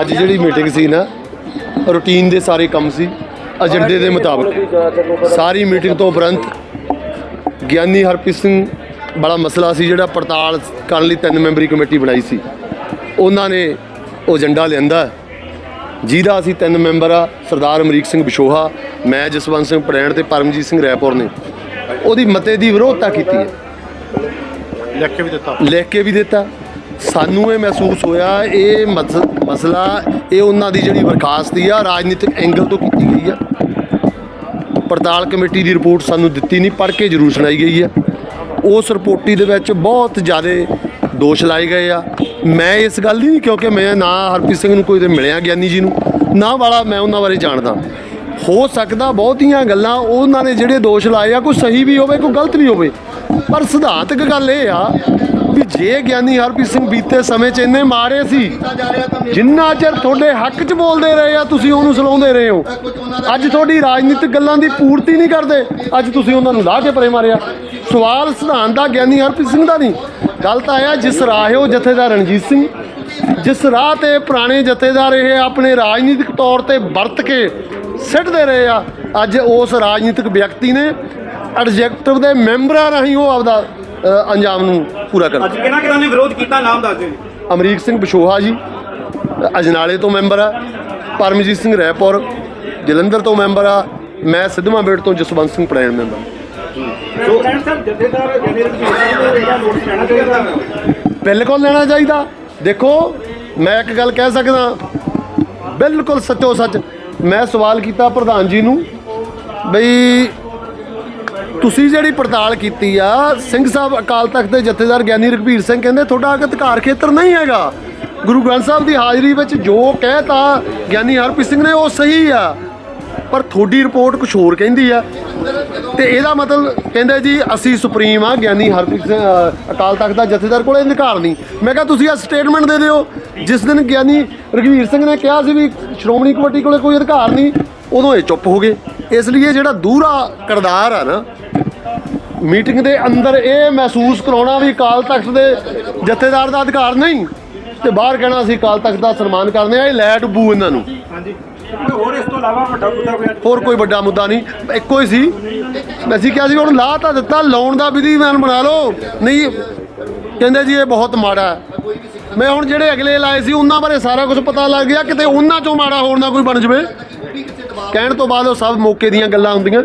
ਅੱਜ ਜਿਹੜੀ ਮੀਟਿੰਗ ਸੀ ਨਾ ਰੂਟੀਨ ਦੇ ਸਾਰੇ ਕੰਮ ਸੀ ਏਜੰਡੇ ਦੇ ਮੁਤਾਬਕ। ਸਾਰੀ ਮੀਟਿੰਗ ਤੋਂ ਉਪਰੰਤ ਗਿਆਨੀ ਹਰਪ੍ਰੀਤ ਸਿੰਘ ਬੜਾ ਮਸਲਾ ਸੀ ਜਿਹੜਾ ਪੜਤਾਲ ਕਰਨ ਲਈ ਤਿੰਨ ਮੈਂਬਰੀ ਕਮੇਟੀ ਬਣਾਈ ਸੀ। ਉਹਨਾਂ ਨੇ ਉਹ ਏਜੰਡਾ ਲਿਆਂਦਾ। ਜਿਹਦਾ ਅਸੀਂ ਤਿੰਨ ਮੈਂਬਰ ਆ ਸਰਦਾਰ ਅਮਰੀਕ ਸਿੰਘ ਬਿਸ਼ੋਹਾ ਮੈਂ ਜਸਵੰਤ ਸਿੰਘ ਪੜੈਣ ਤੇ ਪਰਮਜੀਤ ਸਿੰਘ ਰੈਪੁਰ ਨੇ। ਉਹਦੀ ਮਤੇ ਦੀ ਵਿਰੋਧਤਾ ਕੀਤੀ ਹੈ। ਲਿਖ ਕੇ ਵੀ ਦਿੱਤਾ। ਲਿਖ ਕੇ ਵੀ ਦਿੱਤਾ। ਸਾਨੂੰ ਇਹ ਮਹਿਸੂਸ ਹੋਇਆ, ਇਹ ਮਸ- ਮਸਲਾ, ਇਹ ਉਹਨਾਂ ਦੀ ਜਿਹੜੀ ਬਰਖਾਸਤੀ ਆ, ਰਾਜਨੀਤਿਕ ਐਂਗਲ ਤੋਂ ਕੀਤੀ ਗਈ ਆ। ਪੜਤਾਲ ਕਮੇਟੀ ਦੀ ਰਿਪੋਰਟ ਸਾਨੂੰ ਦਿੱਤੀ ਨਹੀਂ, ਪੜ੍ਹ ਕੇ ਜ਼ਰੂਰ ਸੁਣਾਈ ਗਈ ਆ। ਉਸ ਰਿਪੋਰਟੀ ਦੇ ਵਿੱਚ ਬਹੁਤ ਜ਼ਿਆਦਾ ਦੋਸ਼ ਲਾਏ ਗਏ ਆ। ਮੈਂ ਇਸ ਗੱਲ ਦੀ ਨਹੀਂ, ਕਿਉਂਕਿ ਮੈਂ ਨਾ ਹਰਪ੍ਰੀਤ ਸਿੰਘ ਨੂੰ ਕੋਈ ਤੇ ਮਿਲਿਆ, ਗਿਆਨੀ ਜੀ ਨੂੰ, ਨਾ ਵਾਲਾ ਮੈਂ ਉਹਨਾਂ ਬਾਰੇ ਜਾਣਦਾ। ਹੋ ਸਕਦਾ ਬਹੁਤੀਆਂ ਗੱਲਾਂ ਉਹਨਾਂ ਨੇ ਜਿਹੜੇ ਦੋਸ਼ ਲਾਏ ਆ, ਕੋਈ ਸਹੀ ਵੀ ਹੋਵੇ, ਕੋਈ ਗਲਤ ਵੀ ਹੋਵੇ। ਪਰ ਸਿਧਾਂਤਕ ਗੱਲ ਇਹ ਆ ਵੀ ਜੇ ਗਿਆਨੀ ਹਰਪ੍ਰੀਤ ਸਿੰਘ ਬੀਤੇ ਸਮੇਂ 'ਚ ਇੰਨੇ ਮਾਰੇ ਸੀ, ਜਿੰਨਾ ਚਿਰ ਤੁਹਾਡੇ ਹੱਕ 'ਚ ਬੋਲਦੇ ਰਹੇ ਆ, ਤੁਸੀਂ ਉਹਨੂੰ ਸਲਾਉਂਦੇ ਰਹੇ ਹੋ। ਅੱਜ ਤੁਹਾਡੀ ਰਾਜਨੀਤਿਕ ਗੱਲਾਂ ਦੀ ਪੂਰਤੀ ਨਹੀਂ ਕਰਦੇ, ਅੱਜ ਤੁਸੀਂ ਉਹਨਾਂ ਨੂੰ ਲਾਹ ਕੇ ਪਰੇ ਮਾਰਿਆ। ਸਵਾਲ ਸਿਧਾਂਤ ਦਾ ਗਿਆਨੀ ਹਰਪ੍ਰੀਤ ਸਿੰਘ ਦਾ ਨਹੀਂ। ਗੱਲ ਤਾਂ ਆਇਆ ਜਿਸ ਰਾਹਿਓ ਜਥੇਦਾਰ ਰਣਜੀਤ ਸਿੰਘ। ਜਿਸ ਰਾਹ ਤੇ ਪੁਰਾਣੇ ਜਥੇਦਾਰ ਇਹ ਆਪਣੇ ਰਾਜਨੀਤਿਕ ਤੌਰ ਤੇ ਵਰਤ ਕੇ ਸਿੱਟਦੇ ਰਹੇ ਆ, ਅੱਜ ਉਸ ਰਾਜਨੀਤਿਕ ਵਿਅਕਤੀ ਨੇ ਐਡਜੈਕਟਿਵ ਦੇ ਮੈਂਬਰਾਂ ਰਾਹੀਂ ਉਹ ਆਪਦਾ ਅ, ਅੰਜਾਮ ਨੂੰ ਪੂਰਾ ਕਰਨਾ ਅੱਜ ਕਿਹਨਾਂ ਕਿਹਨਾਂ ਨੇ ਵਿਰੋਧ ਕੀਤਾ? ਨਾਮ ਦੱਸ ਦਿਓ ਜੀ। ਅਮਰੀਕ ਸਿੰਘ ਬਿਸ਼ੋਹਾ ਜੀ ਅਜਨਾਲੇ ਤੋਂ ਮੈਂਬਰ ਆ ਪਰਮਜੀਤ ਸਿੰਘ ਰੈਪੁਰ ਜਲੰਧਰ ਤੋਂ ਮੈਂਬਰ ਆ ਮੈਂ ਸਿੱਧਵਾਂ ਬੇਟ ਤੋਂ ਜਸਵੰਤ ਸਿੰਘ ਪੜੈਣ ਮੈਂਬਰ। ਬਿਲਕੁਲ ਲੈਣਾ ਚਾਹੀਦਾ? ਦੇਖੋ ਮੈਂ ਇੱਕ ਗੱਲ ਕਹਿ ਸਕਦਾ ਬਿਲਕੁਲ ਸੱਚੋ ਸੱਚ ਮੈਂ ਸਵਾਲ ਕੀਤਾ ਪ੍ਰਧਾਨ ਜੀ ਨੂੰ ਬਈ ਤੁਸੀਂ ਜਿਹੜੀ ਪੜਤਾਲ ਕੀਤੀ ਆ, ਸਿੰਘ ਸਾਹਿਬ ਅਕਾਲ ਤਖਤ ਦੇ ਜਥੇਦਾਰ ਗਿਆਨੀ ਰਘਬੀਰ ਸਿੰਘ ਕਹਿੰਦੇ ਤੁਹਾਡਾ ਅਧਿਕਾਰ ਖੇਤਰ ਨਹੀਂ ਹੈਗਾ। ਗੁਰੂ ਗ੍ਰੰਥ ਸਾਹਿਬ ਦੀ ਹਾਜ਼ਰੀ ਵਿੱਚ ਜੋ ਕਹਿਤਾ ਗਿਆਨੀ ਹਰਪ੍ਰੀਤ ਸਿੰਘ ਨੇ ਉਹ ਸਹੀ ਆ। ਪਰ ਤੁਹਾਡੀ ਰਿਪੋਰਟ ਕੁਝ ਹੋਰ ਕਹਿੰਦੀ ਆ। ਤੇ ਇਹਦਾ ਮਤਲਬ ਕਹਿੰਦੇ ਜੀ, ਅਸੀਂ ਸੁਪਰੀਮ ਆ, ਗਿਆਨੀ ਹਰਪ੍ਰੀਤ ਸਿੰਘ ਅਕਾਲ ਤਖਤ ਦਾ ਜਥੇਦਾਰ ਕੋਲ ਅਧਿਕਾਰ ਨਹੀਂ। ਮੈਂ ਕਿਹਾ ਤੁਸੀਂ ਆ ਸਟੇਟਮੈਂਟ ਦੇ ਦਿਓ। ਜਿਸ ਦਿਨ ਗਿਆਨੀ ਰਘਵੀਰ ਸਿੰਘ ਨੇ ਕਿਹਾ ਸੀ ਵੀ ਸ਼੍ਰੋਮਣੀ ਕਮੇਟੀ ਕੋਲੇ ਕੋਈ ਅਧਿਕਾਰ ਨਹੀਂ, ਉਦੋਂ ਇਹ ਚੁੱਪ ਹੋ ਗਏ। ਇਸ ਲਈ ਜਿਹੜਾ ਦੂਰਾ ਕਰਦਾਰ ਆ ਨਾ ਮੀਟਿੰਗ ਦੇ ਅੰਦਰ ਇਹ ਮਹਿਸੂਸ ਕਰਾਉਣਾ ਵੀ ਅਕਾਲ ਤਖਤ ਦੇ ਜਥੇਦਾਰ ਦਾ ਅਧਿਕਾਰ ਨਹੀਂ ਤੇ ਬਾਹਰ ਕਹਿਣਾ ਅਸੀਂ ਅਕਾਲ ਤਖਤ ਦਾ ਸਨਮਾਨ ਕਰਦੇ ਆ ਇਹ ਲੈ ਡੁੱਬੂ ਇਹਨਾਂ ਨੂੰ। ਹਾਂਜੀ। ਹੋਰ ਇਸ ਤੋਂ ਇਲਾਵਾ ਵੱਡਾ ਮੁੱਦਾ ਕੋਈ ਅੱਜ ਹੋਰ ਕੋਈ ਵੱਡਾ ਮੁੱਦਾ ਨਹੀਂ ਇੱਕੋ ਹੀ ਸੀ। ਅਸੀਂ ਕਿਹਾ ਸੀ ਹੁਣ ਲਾ ਤਾਂ ਦਿੱਤਾ ਲਾਉਣ ਦਾ ਵਿਧੀਵਾਨ ਬਣਾ ਲਓ। ਨਹੀਂ ਕਹਿੰਦੇ ਜੀ ਇਹ ਬਹੁਤ ਮਾੜਾ ਹੈ। ਮੈਂ ਹੁਣ ਜਿਹੜੇ ਅਗਲੇ ਲਾਏ ਸੀ ਉਹਨਾਂ ਬਾਰੇ ਸਾਰਾ ਕੁਝ ਪਤਾ ਲੱਗ ਗਿਆ ਕਿਤੇ ਉਹਨਾਂ ਚੋਂ ਮਾੜਾ ਹੋਰ ਨਾ ਕੋਈ ਬਣ ਜਵੇ। ਕਹਿਣ ਤੋਂ ਬਾਅਦ ਉਹ ਸਭ ਮੌਕੇ ਦੀਆਂ ਗੱਲਾਂ ਹੁੰਦੀਆਂ।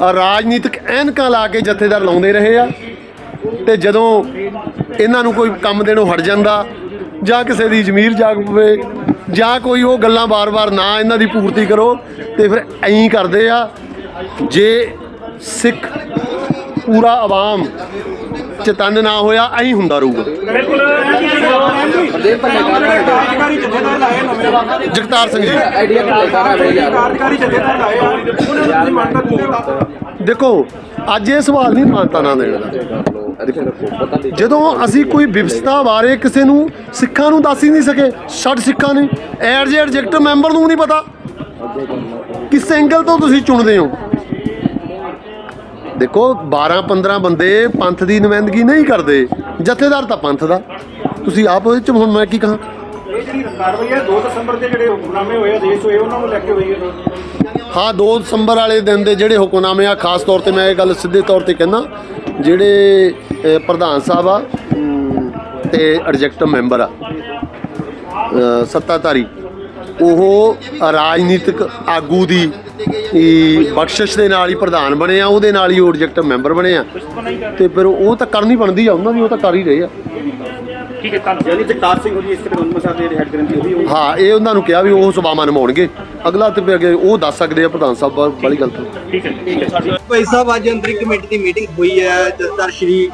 ਰਾਜਨੀਤਿਕ ਐਨਕਾਂ ਲਾ ਕੇ ਜਥੇਦਾਰ ਲਾਉਂਦੇ ਰਹੇ ਆ ਤੇ ਜਦੋਂ ਇਹਨਾਂ ਨੂੰ ਕੋਈ ਕੰਮ ਦੇਣੋਂ ਹਟ ਜਾਂਦਾ, ਜਾਂ ਕਿਸੇ ਦੀ ਜ਼ਮੀਰ ਜਾਗ ਪਵੇ, ਜਾਂ ਕੋਈ ਉਹ ਗੱਲਾਂ ਬਾਰ-ਬਾਰ ਨਾ ਇਹਨਾਂ ਦੀ ਪੂਰਤੀ ਕਰੋ, ਤੇ ਫਿਰ ਐਂ ਕਰਦੇ ਆ, ਜੇ ਸਿੱਖ ਪੂਰਾ ਆਵਾਮ ਚਤੰਨ ਨਾ ਹੋਇਆ ਐਂ ਹੁੰਦਾ ਰਹੂਗਾ। ਬਿਲਕੁਲ। ਕਾਰਜਕਾਰੀ ਜਥੇਦਾਰ ਲਾਏ ਨਵੇਂ। ਜਗਤਾਰ ਸਿੰਘ ਜੀ। ਕਾਰਜਕਾਰੀ ਜਥੇਦਾਰ ਲਾਏ ਆ। ਉਹਨਾਂ ਨੂੰ ਤੁਸੀਂ ਮੰਨਦਾ ਦਿੰਦੇ ਦੇਖੋ ਅੱਜ ਇਹ ਸਵਾਲ ਨਹੀਂ ਮਾਨਤਾ ਨਾ ਦੇਣ ਦਾ। ਜਦੋਂ ਅਸੀਂ ਕੋਈ ਵਿਵਸਥਾ ਬਾਰੇ ਕਿਸੇ ਨੂੰ ਸਿੱਖਾਂ ਨੂੰ ਦੱਸ ਹੀ ਨਹੀਂ ਸਕੇ ਛੱਡ ਸਿੱਖਾਂ ਨੇ ਐਡ ਜੇ ਐਡਜੈਕਟਿਵ ਮੈਂਬਰ ਨੂੰ ਨਹੀਂ ਪਤਾ। ਕਿਸ ਐਂਗਲ ਤੋਂ ਤੁਸੀਂ ਚੁਣਦੇ ਹੋ? ਦੇਖੋ 12 15 ਬੰਦੇ ਪੰਥ ਦੀ ਨੁਮਾਇੰਦਗੀ ਨਹੀਂ ਕਰਦੇ। ਜਥੇਦਾਰ ਤਾਂ ਪੰਥ ਦਾ। ਤੁਸੀਂ ਆਪ ਉਹਦੇ ਚ ਹੁਣ ਮੈਂ ਕੀ ਕਹਾਂ? ਇਹ ਜਿਹੜੀ ਕਾਰਵਾਈ ਹੈ 2 ਦਸੰਬਰ ਦੇ ਜਿਹੜੇ ਹੁਕਮਨਾਮੇ ਹੋਏ ਆਦੇਸ਼ ਹੋਏ ਉਹਨਾਂ ਨੂੰ ਲੈ ਕੇ ਹੋਈ ਹੈ। ਹਾਂ 2 ਦਸੰਬਰ ਵਾਲੇ ਦਿਨ ਦੇ ਜਿਹੜੇ ਹੁਕਮਨਾਮੇ ਆ ਖਾਸ ਤੌਰ ਤੇ ਮੈਂ ਇਹ ਗੱਲ ਸਿੱਧੇ ਤੌਰ ਤੇ ਕਹਿੰਦਾ ਜਿਹੜੇ ਪ੍ਰਧਾਨ ਸਾਹਿਬ ਆ ਤੇ ਐਡਜੈਕਟਿਵ ਮੈਂਬਰ ਆ ਸੱਤਾਧਾਰੀ ਉਹ ਰਾਜਨੀਤਿਕ ਆਗੂ ਦੀ ਹੀ ਬਖਸ਼ਿਸ਼ ਦੇ ਨਾਲ ਹੀ ਪ੍ਰਧਾਨ ਬਣੇ ਆ ਉਹਦੇ ਨਾਲ ਹੀ ਉਹ ਮੈਂਬਰ ਬਣੇ ਆ। ਤੇ ਫਿਰ ਉਹ ਤਾਂ ਕਰਨੀ ਬਣਦੀ ਆ ਉਹਨਾਂ ਦੀ ਉਹ ਤਾਂ ਕਰ ਹੀ ਰਹੇ ਆ। ਯਾਨੀ ਜਗਤਾਰ ਸਿੰਘ ਹੋਰੀ ਇਸ ਤੇ ਕਾਨੂੰਨ ਸਾਹਿਬ ਦੇ ਹੈੱਡ ਗ੍ਰੰਥੀ ਹੋਈ ਉਹ ਹਾਂ ਇਹ ਉਹਨਾਂ ਨੂੰ ਕਿਹਾ ਵੀ ਉਹ ਸਭਾਵਾਂ ਨਿਭਾਉਣਗੇ ਅਗਲਾ ਤੇ ਅੱਗੇ ਉਹ ਦੱਸ ਸਕਦੇ ਆ ਪ੍ਰਧਾਨ ਸਾਹਿਬ ਵਾਲੀ ਗੱਲ ਤੋਂ। ਭਾਈ ਸਾਹਿਬ ਅੱਜ ਅੰਤਰਿਮ ਕਮੇਟੀ ਦੀ ਮੀਟਿੰਗ ਹੋਈ ਹੈ ਜਸਦਾਰ ਸ਼੍ਰੀ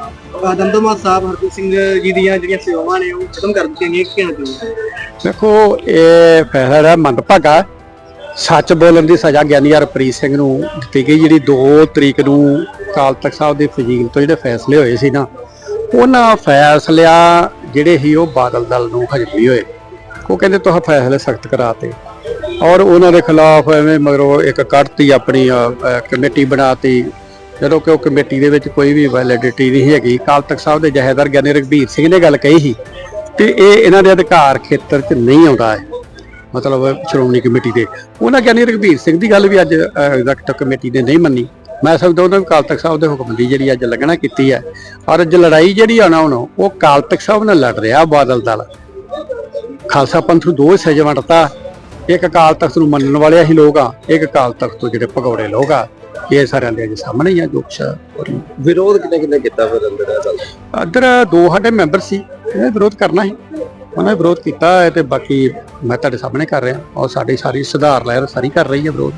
ਦਮਦਮਾ ਸਾਹਿਬ ਹਰਪ੍ਰੀਤ ਸਿੰਘ ਜੀ ਦੀਆਂ ਜਿਹੜੀਆਂ ਸੇਵਾਵਾਂ ਨੇ ਉਹ ਖਤਮ ਕਰ ਦਿੱਤੀਆਂ ਗਈਆਂ ਕੀ ਦੇਖੋ ਇਹ ਫੈਸਲਾ ਹੈ ਮੰਦਭਾਗਾ ਸੱਚ ਬੋਲਣ ਦੀ ਸਜ਼ਾ ਗਿਆਨੀ ਹਰਪ੍ਰੀਤ ਸਿੰਘ ਨੂੰ ਦਿੱਤੀ ਗਈ ਜਿਹੜੀ 2 ਤਰੀਕ ਨੂੰ ਅਕਾਲ ਤਖਤ ਸਾਹਿਬ ਦੇ ਫਜ਼ੀਲ ਤੋਂ ਜਿਹੜੇ ਫੈਸਲੇ ਹੋਏ ਸੀ ਨਾ ਉਹਨਾਂ ਫੈਸਲਿਆਂ ਜਿਹੜੇ ਸੀ ਉਹ ਬਾਦਲ ਦਲ ਨੂੰ ਹਜਮੀ ਹੋਏ। ਉਹ ਕਹਿੰਦੇ ਤੁਸੀਂ ਫੈਸਲੇ ਸਖਤ ਕਰਾਤੇ। ਔਰ ਉਹਨਾਂ ਦੇ ਖਿਲਾਫ ਐਵੇਂ ਮਗਰੋਂ ਇੱਕ ਕੱਢਤੀ ਆਪਣੀ ਅ, ਅ, ਕਮੇਟੀ ਬਣਾਤੀ। ਜਦੋਂ ਕਿ ਉਹ ਕਮੇਟੀ ਦੇ ਵਿੱਚ ਕੋਈ ਵੀ ਵੈਲਿਡਿਟੀ ਨਹੀਂ ਹੈਗੀ। ਅਕਾਲ ਤਖਤ ਸਾਹਿਬ ਦੇ ਜਹੇਦਾਰ ਗਿਆਨੀ ਰਘਬੀਰ ਸਿੰਘ ਨੇ ਗੱਲ ਕਹੀ ਸੀ ਕਿ ਇਹ ਇਹਨਾਂ ਦੇ ਅਧਿਕਾਰ ਖੇਤਰ 'ਚ ਨਹੀਂ ਆਉਂਦਾ ਹੈ। ਮਤਲਬ ਸ਼੍ਰੋਮਣੀ ਕਮੇਟੀ ਦੇ। ਉਹਨਾਂ ਗਿਆਨੀ ਰਘਬੀਰ ਸਿੰਘ ਦੀ ਗੱਲ ਵੀ ਅੱਜ ਐਗਜ਼ੈਕਟਿਵ ਕਮੇਟੀ ਨੇ ਨਹੀਂ ਮੰਨੀ। ਮੈਂ ਸਮਝਦਾ ਉਹਨਾਂ ਵੀ ਅਕਾਲ ਤਖਤ ਸਾਹਿਬ ਦੇ ਹੁਕਮ ਦੀ ਜਿਹੜੀ ਅੱਜ ਲੱਗਣਾ ਕੀਤੀ ਹੈ। ਔਰ ਅੱਜ ਲੜਾਈ ਜਿਹੜੀ ਆ ਨਾ ਹੁਣ ਉਹ ਅਕਾਲ ਤਖਤ ਸਾਹਿਬ ਨਾਲ ਲੜ ਰਿਹਾ ਬਾਦਲ ਦਲ। ਖਾਲਸਾ ਪੰਥ ਨੂੰ ਦੋ ਹਿੱਸੇ ਵੰਡਤਾ। ਇੱਕ ਅਕਾਲ ਤਖਤ ਨੂੰ ਮੰਨਣ ਵਾਲੇ ਅਸੀਂ ਲੋਕ ਆ ਇੱਕ ਅਕਾਲ ਤਖਤ ਤੋਂ ਜਿਹੜੇ ਭਗੌੜੇ ਲੋਕ ਆ। ਇਹ ਸਾਰਿਆਂ ਦੇ ਅੱਜ ਸਾਹਮਣੇ ਹੀ ਆ ਜੋ ਕੁਛ ਹੋ। ਵਿਰੋਧ ਕਿੰਨੇ ਕਿੰਨੇ ਕੀਤਾ ਫਿਰ ਅੰਦਰ ਇਹ ਇੱਧਰ ਦੋ ਸਾਡੇ ਮੈਂਬਰ ਸੀ ਇਹਨੇ ਵਿਰੋਧ ਕਰਨਾ ਸੀ। ਉਹਨਾਂ ਵਿਰੋਧ ਕੀਤਾ ਹੈ ਤੇ ਬਾਕੀ ਮੈਂ ਤੁਹਾਡੇ ਸਾਹਮਣੇ ਕਰ ਰਿਹਾ। ਔਰ ਸਾਡੀ ਸਾਰੀ ਸੁਧਾਰ ਲਹਿਰ ਸਾਰੀ ਕਰ ਰਹੀ ਹੈ ਵਿਰੋਧ।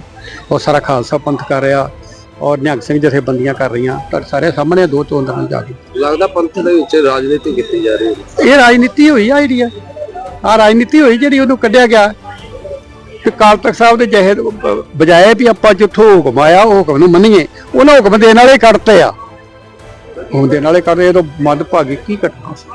ਔਰ ਸਾਰਾ ਖਾਲਸਾ ਪੰਥ ਕਰ ਰਿਹਾ ਔਰ ਨਿਹੰਗ ਸਿੰਘ ਜਥੇਬੰਦੀਆਂ ਕਰ ਰਹੀਆਂ। ਤੁਹਾਡੇ ਸਾਰੇ ਸਾਹਮਣੇ ਦੋ ਚੋਣ ਜਾ ਕੇ। ਲੱਗਦਾ ਪੰਥ ਦੇ ਵਿੱਚ ਰਾਜਨੀਤੀ ਕੀਤੀ ਜਾ ਰਹੀ ਹੈ। ਇਹ ਰਾਜਨੀਤੀ ਹੋਈ ਆ ਜਿਹੜੀ ਆ। ਰਾਜਨੀਤੀ ਹੋਈ ਜਿਹੜੀ ਉਹਨੂੰ ਕੱਢਿਆ ਗਿਆ। ਕਿ ਕਾਲ ਤਖਤ ਸਾਹਿਬ ਦੇ ਜਿਹੇ ਬਜਾਏ ਵੀ ਆਪਾਂ ਜਿੱਥੋਂ ਹੁਕਮ ਆਇਆ ਉਹ ਹੁਕਮ ਨੂੰ ਮੰਨੀਏ। ਉਹਨਾਂ ਹੁਕਮ ਦੇਣ ਵਾਲੇ ਕੱਢਤੇ ਆ। ਹੁਕਮ ਦੇਣ ਵਾਲੇ ਕਰ ਰਹੇ ਤਾਂ ਮੱਧ ਭਾਗੀ ਕੀ ਘਟਨਾ ਸੀ